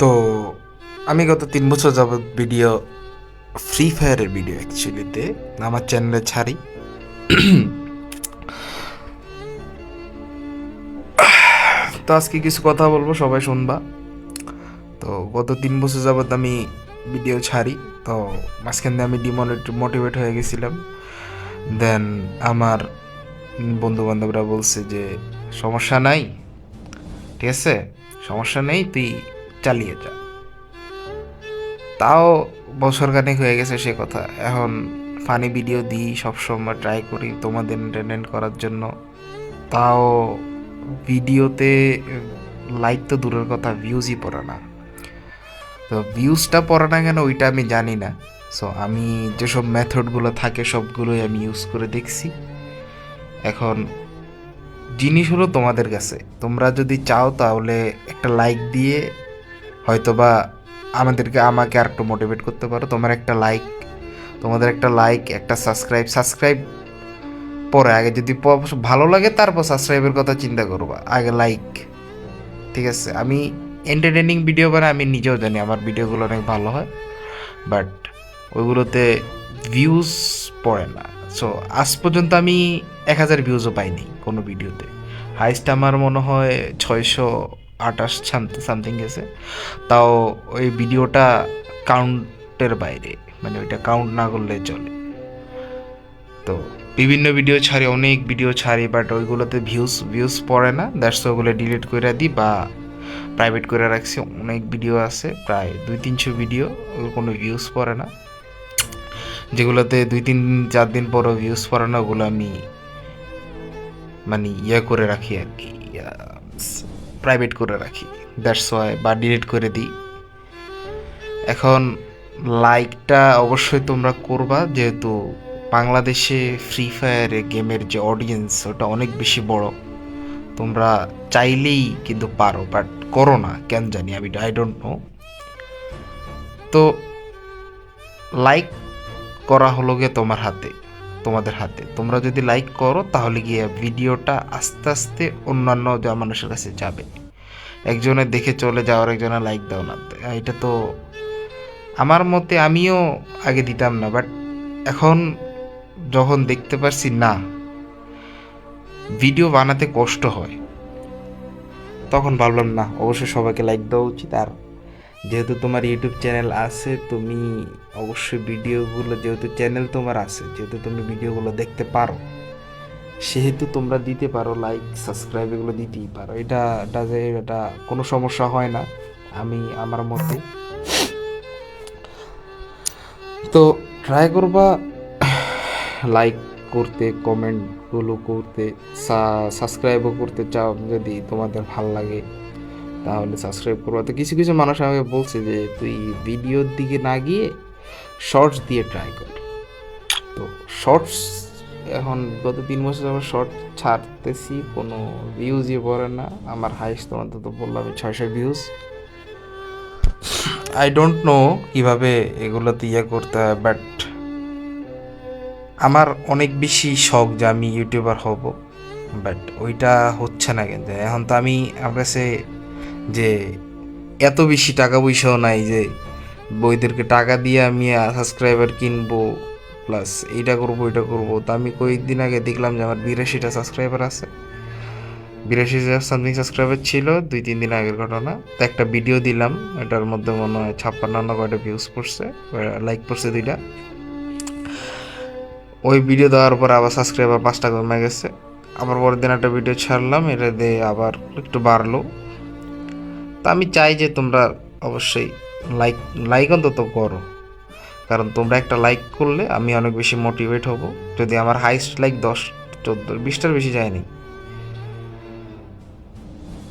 তো আমি গত তিন বছর যাবৎ ভিডিও ফ্রি ফায়ারের ভিডিও অ্যাকচুয়ালিতে আমার চ্যানেলে ছাড়ি। তো আজকে কিছু কথা বলব, সবাই শুনবা। তো গত তিন বছর যাবৎ আমি ভিডিও ছাড়ি, তো মাঝখান দিয়ে আমি ডিমোটিভেট হয়ে গেছিলাম। দেন আমার বন্ধু বান্ধবরা বলছে যে, সমস্যা নাই, ঠিক আছে? সমস্যা নেই, তুই চালিয়ে যা। তাও বছর খানেক হয়ে গেছে সে কথা। এখন ফানি ভিডিও দিই, সবসময় ট্রাই করি তোমাদের এন্টারটেন করার জন্য। তাও ভিডিওতে লাইক তো দূরের কথা ভিউজই পড়ে না। তো ভিউজটা পড়ে না কেন ওইটা আমি জানি না। সো আমি যেসব মেথডগুলো থাকে সবগুলোই আমি ইউজ করে দেখছি। এখন জিনিস হলো তোমাদের কাছে। তোমরা যদি চাও তাহলে একটা লাইক দিয়ে হয়তোবা আমাদেরকে, আমাকে আর একটু মোটিভেট করতে পারো। তোমার একটা লাইক তোমাদের একটা লাইক একটা সাবস্ক্রাইব সাবস্ক্রাইব পরে আগে যদি ভালো লাগে তারপর সাবস্ক্রাইবের কথা চিন্তা করবা। আগে লাইক ঠিক আছে? আমি এন্টারটেনিং ভিডিও বানাই, আমি নিজেও জানি আমার ভিডিওগুলো অনেক ভালো হয় বাট ওইগুলোতে ভিউজ পড়ে না। সো আজ পর্যন্ত আমি এক হাজার ভিউজও পাইনি কোনো ভিডিওতে হাইস্ট আমার মনে হয় ছয়শো আঠাশ সামথিং গেছে। তাও ওই ভিডিওটা কাউন্টের বাইরে মানে ওইটা কাউন্ট না করলে চলে। তো বিভিন্ন ভিডিও ছাড়ি, অনেক ভিডিও ছাড়ি বাট ওইগুলোতে ভিউজ ভিউজ পড়ে না। দ্যাটস ওগুলো ডিলিট করে দিই বা প্রাইভেট করে রাখছি। অনেক ভিডিও আছে, প্রায় দুই তিনশো ভিডিও কোনো ভিউজ পড়ে না। যেগুলোতে দুই তিন, চার দিন পরও ভিউজ পড়ে না, ওগুলো আমি মানে ইয়ে করে রাখি আর কি প্রাইভেট করে রাখি। দ্যাটস ওয়াই বা ডিলিট করে দিই। এখন লাইকটা অবশ্যই তোমরা করবা, যেহেতু বাংলাদেশে ফ্রি ফায়ারে গেমের যে অডিয়েন্স ওটা অনেক বেশি বড়। তোমরা চাইলেই কিন্তু পারো বাট করো না, কেন জানি আমি আই ডোন্ট নো তো লাইক করা হলো গিয়ে তোমার হাতে। তোমাদের হাতে। তোমরা যদি লাইক করো, তাহলে গিয়ে ভিডিওটা আস্তে আস্তে অন্যান্য মানুষের কাছে যাবে। একজনের দেখে চলে যাওয়ার একজনের লাইক দাও না। এটা তো আমার মতে আমিও আগে দিতাম না বাট এখন যখন দেখতে পারছি না, ভিডিও বানাতে কষ্ট হয়। তখন ভাবলাম, না, অবশ্যই সবাইকে লাইক দেওয়া উচিত। আর যেহেতু তোমার ইউটিউব চ্যানেল আছে, তুমি অবশ্যই ভিডিওগুলো, যেহেতু চ্যানেল তোমার আছে, যেহেতু তুমি ভিডিওগুলো দেখতে পারো, সেহেতু তোমরা দিতে পারো লাইক সাবস্ক্রাইব এগুলো দিতেই পারো। এটা যে এটা কোনো সমস্যা হয় না, আমি, আমার মতে। তো ট্রাই করবা লাইক করতে কমেন্টগুলো করতে সাবস্ক্রাইবও করতে চাও যদি তোমাদের ভালো লাগে। তাহলে সাবস্ক্রাইব করবা। তো কিছু কিছু মানুষ আমাকে বলছে যে, তুই ভিডিওর দিকে না গিয়ে শর্টস দিয়ে ট্রাই কর। তো শর্টস এখন গত তিন বছর আমার শর্ট ছাড়তেছি, কোনো ভিউজই পড়ে না। আমার হাইস্ট তোমাদের তো বললাম, ছয়শো ভিউজ আই ডোন্ট নো কীভাবে এগুলোতে ইয়ে করতে হয় বাট আমার অনেক বেশি শখ যে আমি ইউটিউবার হব বাট ওইটা হচ্ছে না কিন্তু। এখন তো আমি, আমার কাছে যে এত বেশি টাকা পয়সাও নাই যে বইদেরকে টাকা দিয়ে আমি সাবস্ক্রাইবার কিনবো প্লাস এইটা করব, ওইটা করব। তো আমি কয়েকদিন আগে দেখলাম যে আমার বিরাশিটা সাবস্ক্রাইবার আছে। বিরাশি সামথিং সাবস্ক্রাইবার ছিল দুই, তিন দিন আগের ঘটনা। তো একটা ভিডিও দিলাম, এটার মধ্যে মনে হয় ছাপ্পান্ন কয়টা ভিউজ পড়ছে লাইক পড়ছে দুইটা। ওই ভিডিও দেওয়ার পর আবার সাবস্ক্রাইবার পাঁচটা কমে গেছে। আবার পরের দিন একটা ভিডিও ছাড়লাম, এটা দিয়ে আবার একটু বাড়লো। তা আমি চাই যে তোমরা অবশ্যই লাইক লাইক অন্তত করো। কারণ তোমরা একটা লাইক করলে আমি অনেক বেশি মোটিভেট হব। যদি আমার হাইস্ট লাইক দশ, চোদ্দ, বিশটার বেশি যায়নি।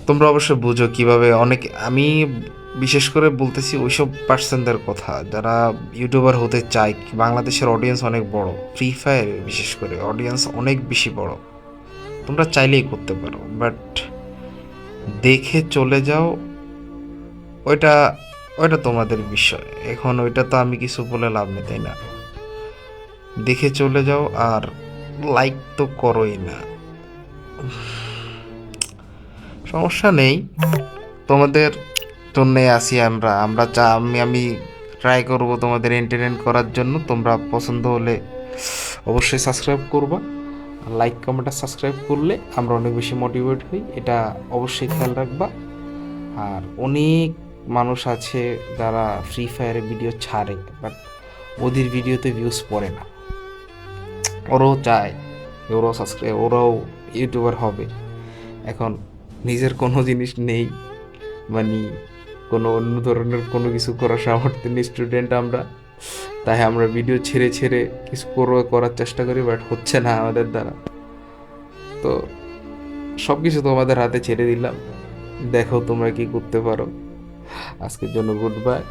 তোমরা অবশ্যই বুঝো কীভাবে অনেক, আমি বিশেষ করে বলতেছি ওইসব পার্সনদের কথা। যারা ইউটিউবার হতে চায়, বাংলাদেশের অডিয়েন্স অনেক বড়। ফ্রি ফায়ার বিশেষ করে অডিয়েন্স অনেক বেশি বড়। তোমরা চাইলেই করতে পারো। বাট দেখে চলে যাও ওইটা ওইটা তোমাদের বিষয়। এখন ওইটা তো আমি কিছু বলে লাভ নেই, তাই না? দেখে চলে যাও আর লাইক তো করোই না। সমস্যা নেই। তোমাদের জন্যে আসি আমরা। আমরা চা আমি আমি ট্রাই করব তোমাদের এন্টারটেন করার জন্য। তোমরা পছন্দ হলে অবশ্যই সাবস্ক্রাইব করবা। লাইক কমেন্ট আর সাবস্ক্রাইব করলে আমরা অনেক বেশি মোটিভেট হই। এটা অবশ্যই খেয়াল রাখবা। আর অনেক মানুষ আছে যারা ফ্রি ফায়ারে ভিডিও ছাড়ে বাট ওদের ভিডিওতে ভিউজ পড়ে না। ওরাও চায় ওরাও সাবস্ক্রাইব ওরাও ইউটিউবার হবে। এখন নিজের কোনো জিনিস নেই মানে কোনো অন্য ধরনের কোনো কিছু করার সামর্থ্য নেই স্টুডেন্ট আমরা। তাই আমরা ভিডিও ছেড়ে ছেড়ে কিছু করো- করার চেষ্টা করি বাট হচ্ছে না আমাদের দ্বারা। তো সব কিছু তোমাদের হাতে ছেড়ে দিলাম। দেখো তোমরা কি করতে পারো। আজকের জন্য গুড বাই।